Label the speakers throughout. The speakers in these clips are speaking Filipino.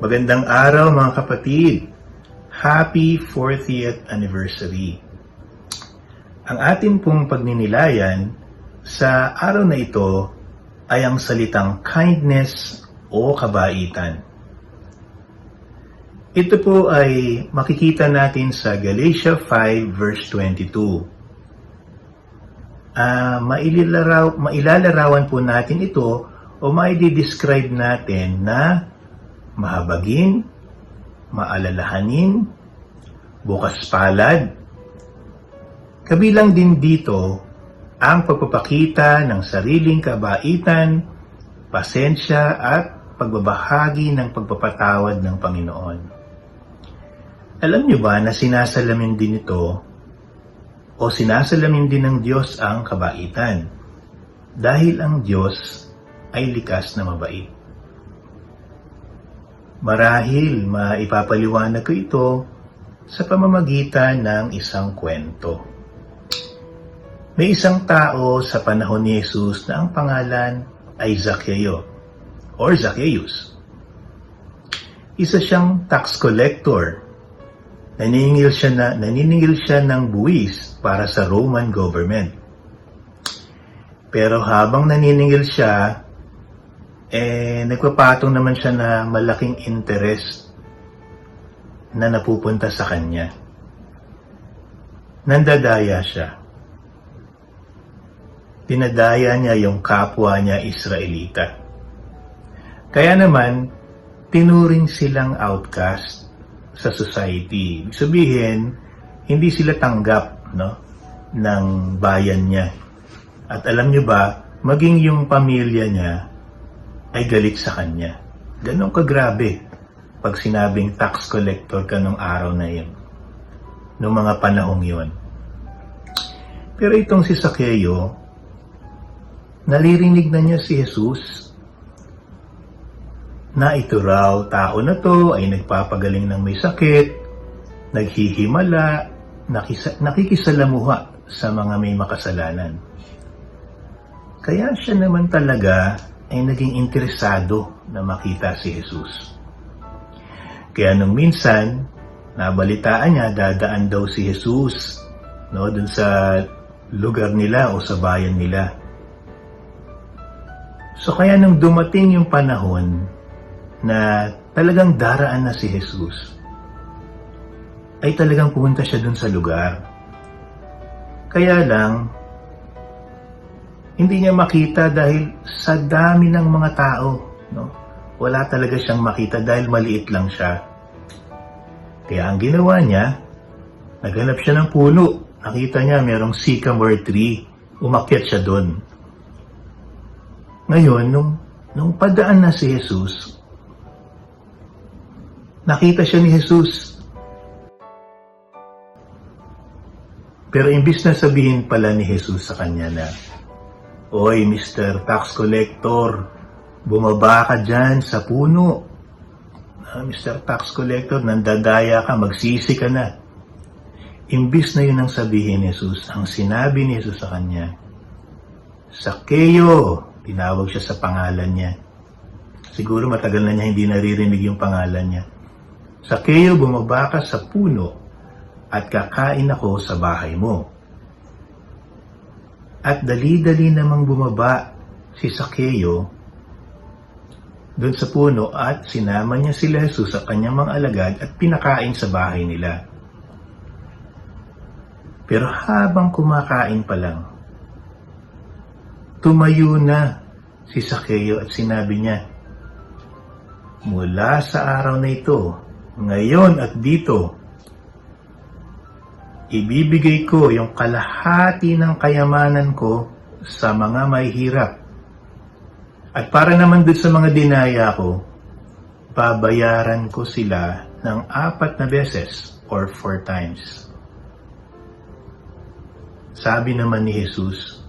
Speaker 1: Magandang araw mga kapatid. Happy 40th anniversary. Ang atin pong pagninilayan sa araw na ito ay ang salitang kindness o kabaitan. Ito po ay makikita natin sa Galatia 5 verse 22. Ah, maililaraw, mailalarawan po natin ito o maidi-describe natin na mahabagin, maalalahanin, bukas palad. Kabilang din dito ang pagpapakita ng sariling kabaitan, pasensya at pagbabahagi ng pagpapatawad ng Panginoon. Alam niyo ba na sinasalamin din ito o sinasalamin din ng Diyos ang kabaitan dahil ang Diyos ay likas na mabait. Marahil maipapaliwanag ko ito sa pamamagitan ng isang kwento. May isang tao sa panahon ni Jesus na ang pangalan ay Zacchaeus or Zacchaeus. Isa siyang tax collector. Naniningil siya, na, naniningil siya ng buwis para sa Roman government. Pero habang naniningil siya, eh, nagpapatong naman siya na malaking interest na napupunta sa kanya. Nandadaya siya. Dinadaya niya yung kapwa niya Israelita. Kaya naman, tinuring silang outcast sa society. Sabihin, hindi sila tanggap no, ng bayan niya. At alam niyo ba, maging yung pamilya niya ay galit sa kanya. Ganon kagrabe pag sinabing tax collector ka nung araw na yun. Nung mga panahong yun. Pero itong si Sakeo, nalirinig na niya si Jesus na ito raw tao na to ay nagpapagaling ng may sakit, naghihimala, nakisa, nakikisalamuha sa mga may makasalanan. Kaya siya naman talaga ay naging interesado na makita si Jesus. Kaya nung minsan, nabalitaan niya dadaan daw si Jesus no, dun sa lugar nila o sa bayan nila. So kaya nung dumating yung panahon na talagang daraan na si Jesus, ay talagang pumunta siya dun sa lugar. Kaya lang, hindi niya makita dahil sa dami ng mga tao. No? Wala talaga siyang makita dahil maliit lang siya. Kaya ang ginawa niya, naghanap siya ng puno. Nakita niya merong sycamore tree. Umakyat siya doon. Ngayon, nung, nung padaan na si Jesus, nakita siya ni Jesus. Pero imbis na sabihin pala ni Jesus sa kanya na, Oy, Mr. Tax Collector, bumaba ka dyan sa puno. Ah, Mr. Tax Collector, nandadaya ka, magsisi ka na. Imbis na yun ang sabihin ni Jesus, ang sinabi ni Jesus sa kanya, Sakeo, tinawag siya sa pangalan niya. Siguro matagal na niya hindi naririnig yung pangalan niya. Sakeo, bumaba ka sa puno at kakain ako sa bahay mo. At dali-dali namang bumaba si Sakeo doon sa puno at sinama niya sila Jesus sa kanyang mga alagad at pinakain sa bahay nila. Pero habang kumakain pa lang, tumayo na si Sakeo at sinabi niya, Mula sa araw na ito, ngayon at dito, ibibigay ko yung kalahati ng kayamanan ko sa mga may hirap. At para naman dun sa mga dinaya ko, babayaran ko sila ng apat na beses or four times. Sabi naman ni Jesus,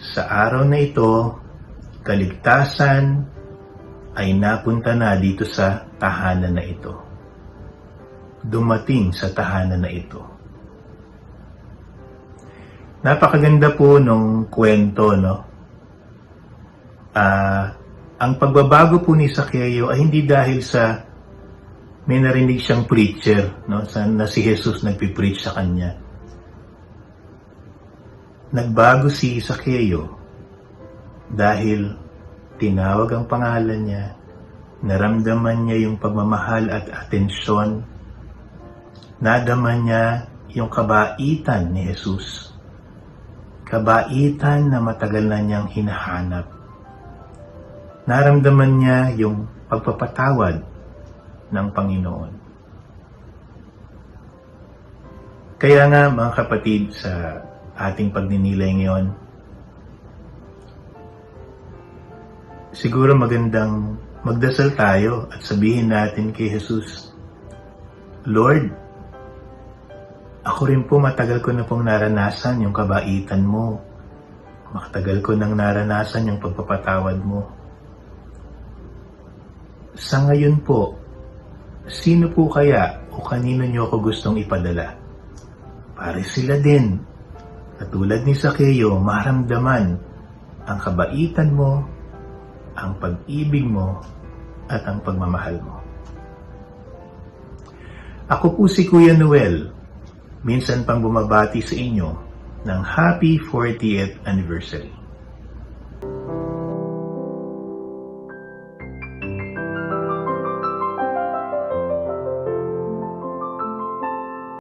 Speaker 1: sa araw na ito, kaligtasan ay napunta na dito sa tahanan na ito dumating sa tahanan na ito. Napakaganda po nung kwento, no? Ah, ang pagbabago po ni Sakeo ay hindi dahil sa may narinig siyang preacher no, sa, na si Jesus nagpipreach sa kanya. Nagbago si Sakeo dahil tinawag ang pangalan niya, naramdaman niya yung pagmamahal at atensyon, nadaman niya yung kabaitan ni Jesus. Kabaitan na matagal na niyang hinahanap. Naramdaman niya yung pagpapatawad ng Panginoon. Kaya nga mga kapatid sa ating pagninilay ngayon, siguro magandang magdasal tayo at sabihin natin kay Jesus, Lord, ako rin po matagal ko na pong naranasan yung kabaitan mo. Matagal ko nang naranasan yung pagpapatawad mo. Sa ngayon po, sino po kaya o kanino niyo ako gustong ipadala? Para sila din, katulad ni Sakeo, maramdaman ang kabaitan mo, ang pag-ibig mo, at ang pagmamahal mo. Ako po si Kuya Noel, minsan pang bumabati sa inyo ng Happy 40th Anniversary.